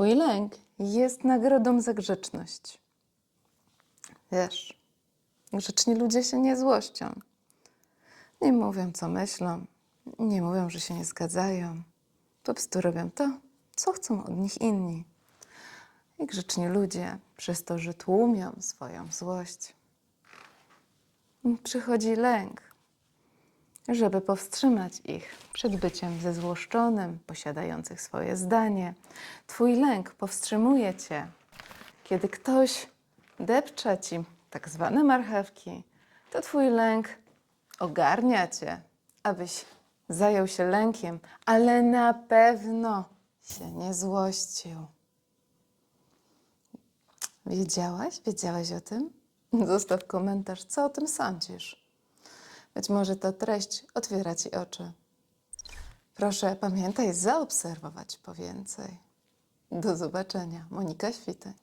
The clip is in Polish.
Twój lęk jest nagrodą za grzeczność. Wiesz, grzeczni ludzie się nie złością. Nie mówią, co myślą. Nie mówią, że się nie zgadzają. Po prostu robią to, co chcą od nich inni. I grzeczni ludzie, przez to, że tłumią swoją złość, przychodzi lęk, żeby powstrzymać ich przed byciem zezłoszczonym, posiadających swoje zdanie. Twój lęk powstrzymuje cię, kiedy ktoś depcze ci tak zwane marchewki, to twój lęk ogarnia cię, abyś zajął się lękiem, ale na pewno się nie złościł. Wiedziałaś? Wiedziałeś o tym? Zostaw komentarz, co o tym sądzisz. Być może ta treść otwiera ci oczy. Proszę pamiętaj zaobserwować po więcej. Do zobaczenia. Monika Świteń.